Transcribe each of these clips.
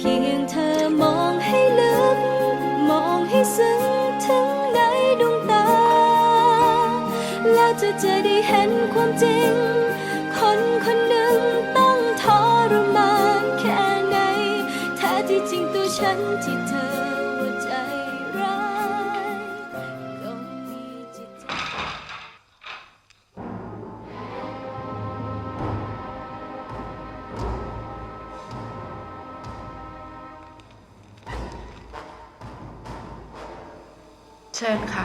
เพียงเธอมองให้ลึก มองให้ซึ้งถึงในดวงตา แล้วจะจะได้ เชิญค่ะ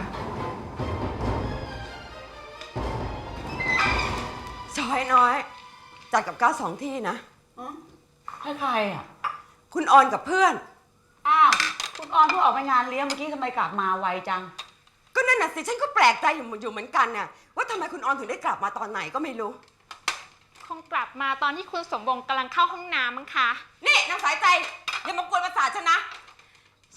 ชอยน้อย จัดกับก้าวสองที่นะ ให้ใครอะ คุณออนกับเพื่อน อ้าว คุณออนเพิ่งออกไปงานเลี้ยงเมื่อกี้ทำไมกลับมาไวจัง ก็นั่นน่ะสิฉันก็แปลกใจอยู่อยู่เหมือนกันน่ะว่าทำไมคุณออนถึงได้กลับมาตอนไหนก็ไม่รู้ คงกลับมาตอนที่คุณสมบงกำลังเข้าห้องน้ำมั้งคะ นี่นางสายใจอย่ามากวนประสาทฉันนะ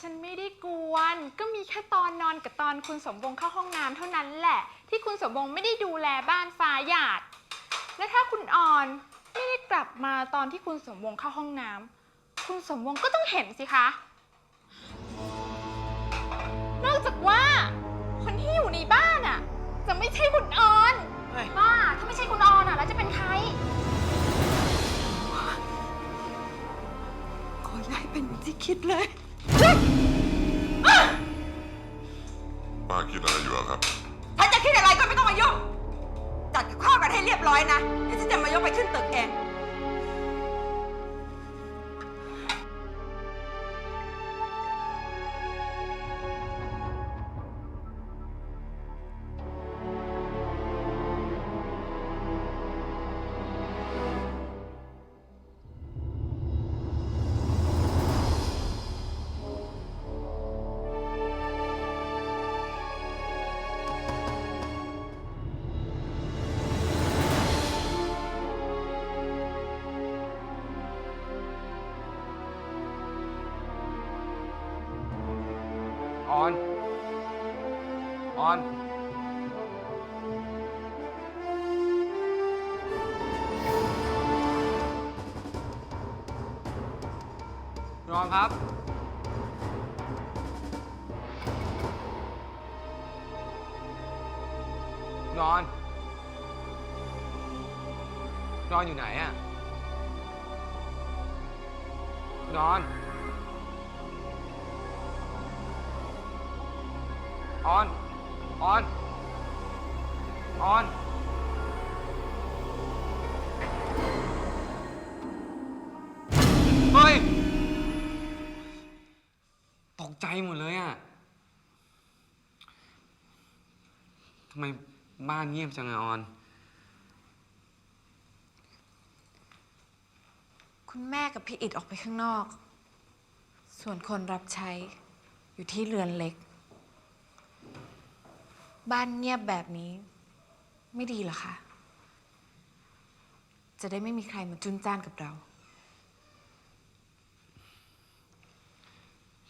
ฉันไม่ได้กวน ก็มีแค่ตอนนอนกับตอนคุณสมบงเข้าห้องน้ำเท่านั้นแหละ ที่คุณสมบงไม่ได้ดูแลบ้านฟ้าหยาด และถ้าคุณออนไม่ได้กลับมาตอนที่คุณสมบงเข้าห้องน้ำคุณสมบงก็ต้องเห็นสิคะ นอกจากว่า คนที่อยู่ในบ้านอะ จะไม่ใช่คุณออนเฮ้ย บ้าถ้าไม่ใช่คุณออนอะ แล้วจะเป็นใคร ขอย้ายเป็นอย่างที่คิดเลย ป้าคิดอะไรอยู่อะครับ ถ้าจะคิดอะไรก็ไม่ต้องมายุ่งจัดกับข้าวกันให้เรียบร้อยนะเดี๋ยวฉันจะมายกไปขึ้นตึกเอง ออนนอนครับ นอน นอนอยู่ไหนอะนอน ออน ออน ออน เฮ้ย ตกใจหมดเลยอะ ทำไมบ้านเงียบจังอะออน คุณแม่กับพี่อิดออกไปข้างนอก ส่วนคนรับใช้อยู่ที่เรือนเล็ก บ้านเงียบแบบนี้ ไม่ดีเหรอคะ จะได้ไม่มีใครมาจุนจ้านกับเรา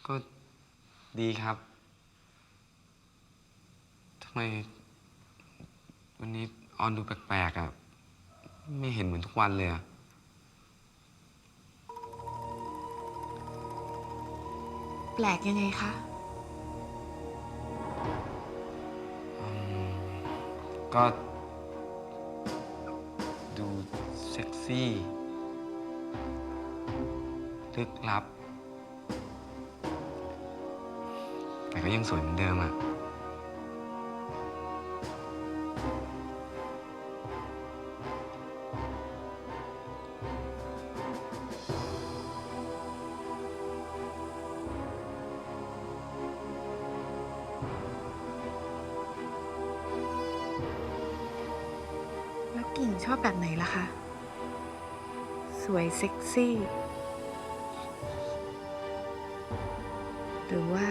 ก็ดีครับ ทำไม วันนี้ออนดูแปลกๆอะ ไม่เห็นเหมือนทุกวันเลยอะ แปลกยังไงคะ ก็ ดูเซ็กซี่ ลึกลับ แต่ก็ยังสวยเหมือนเดิมอะ หญิงชอบแบบไหนล่ะคะ สวยเซ็กซี่ หรือว่า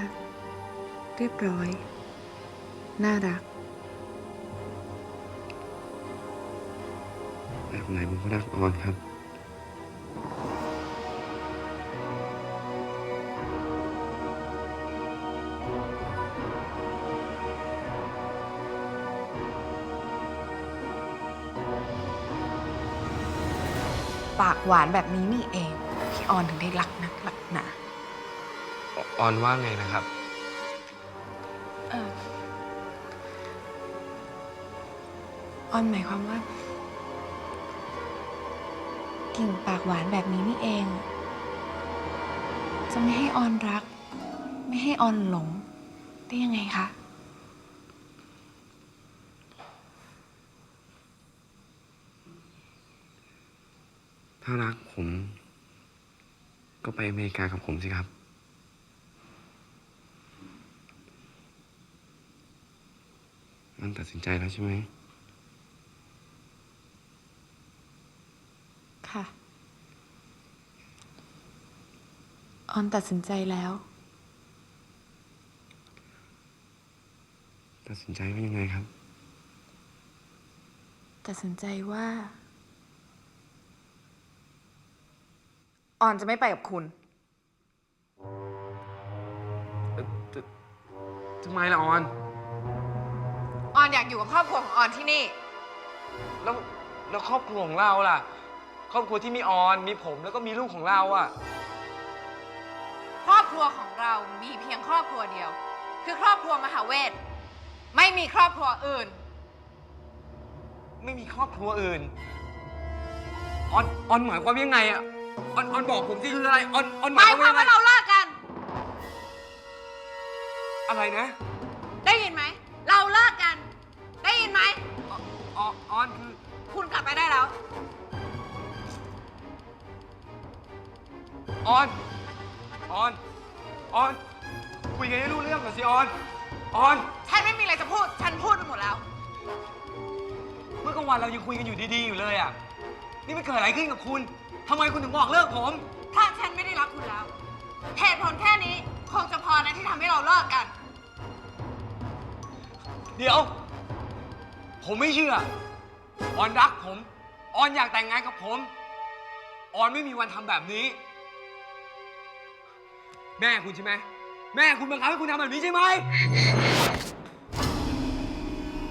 เรียบร้อย น่ารัก แบบไหนผมก็รักออนครับ หวานแบบนี้นี่เองอออนถึงได้รักนักรักหนาออนว่าไงนะครับ เออออนหมายความว่า กิ่งปากหวานแบบนี้นี่เอง จะไม่ให้ออนรัก ไม่ให้ออนหลง ได้ยังไงคะ ถ้ารักผม ก็ไปอเมริกากับผมสิครับ มันตัดสินใจแล้วใช่ไหม ค่ะ ออนตัดสินใจแล้ว ตัดสินใจว่ายังไงครับ ตัดสินใจว่า ออนจะไม่ไปกับคุณทำไมล่ะออน ออนอยากอยู่กับครอบครัวของออนที่นี่ แล้วแล้วครอบครัวของเราล่ะ ครอบครัวที่มีออน มีผมแล้วก็มีลูกของเราอะ ครอบครัวของเรามีเพียงครอบครัวเดียว คือครอบครัวมหาเวท ไม่มีครอบครัวอื่น ไม่มีครอบครัวอื่น ออนออนหมายความว่ายังไงอะ ออนออนบอกผมสิคืออะไรออนออนหหมายมายความคว่าวามยังไงว่าเราเลิกกัน อะไรนะได้ยินไหม เราเลิกกัน ได้ยินไหม ออออนคือคุณกลับไปได้แล้ว ออนออนออนคุยกันให้รู้เรื่องก่อนสิออนออนฉันไม่มีอะไรจะพูด ฉันพูดไปหมดแล้ว เมื่อกลางวันเรายังคุยกันอยู่ดีๆอยู่เลยอะนี่มันเกิดอะไรขึ้นกับคุณ ทำไมคุณถึงบอกเลิกผม ถ้าฉันไม่ได้รักคุณแล้ว เหตุผลแค่นี้คงจะพอนะที่ทำให้เราเลิกกัน เดี๋ยว ผมไม่เชื่อ ออนรักผม ออนอยากแต่งงานกับผม ออนไม่มีวันทำแบบนี้ แม่คุณใช่ไหม แม่คุณบังคับให้คุณทำแบบนี้ใช่ไหม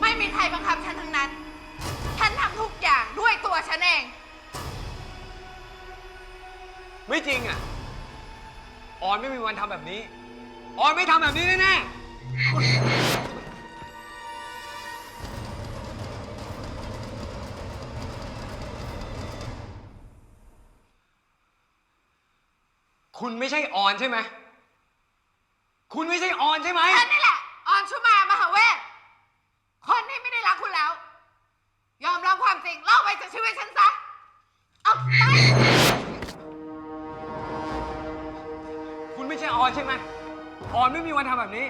ไม่มีใครบังคับฉันทั้งนั้น ฉันทำทุกอย่างด้วยตัวฉันเอง ไม่จริงอะ ออนไม่มีวันทำแบบนี้ ออนไม่ทำแบบนี้แน่ๆคุณไม่ใช่ออนใช่ไหม คุณไม่ใช่ออนใช่ไหม ฉันนี่แหละ ออนชุมามหาเวทคนที่ไม่ได้รักคุณแล้ว ยอมรับความจริงเล่าไปจากชีวิตฉันซะ เอาไป ออนใช่ไหมออนไม่มีวันทำแบบนี้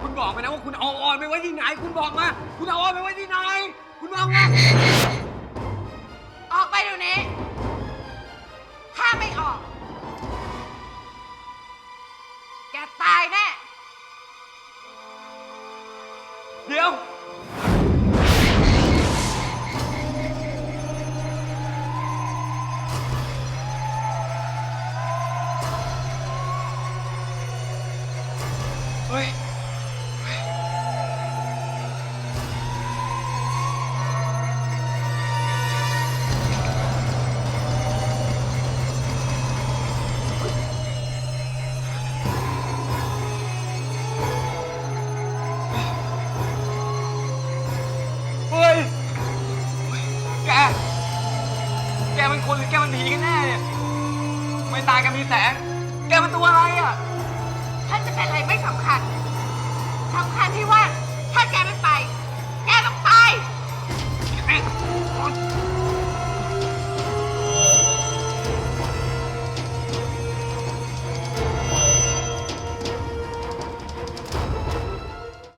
คุณบอกมานะว่าคุณเอาออนไปไว้ที่ไหน คุณบอกมา คุณเอาออนไปไว้ที่ไหน คุณบอกมา อะไรอะ ท่านจะเป็นอะไรไม่สำคัญสำคัญที่ว่า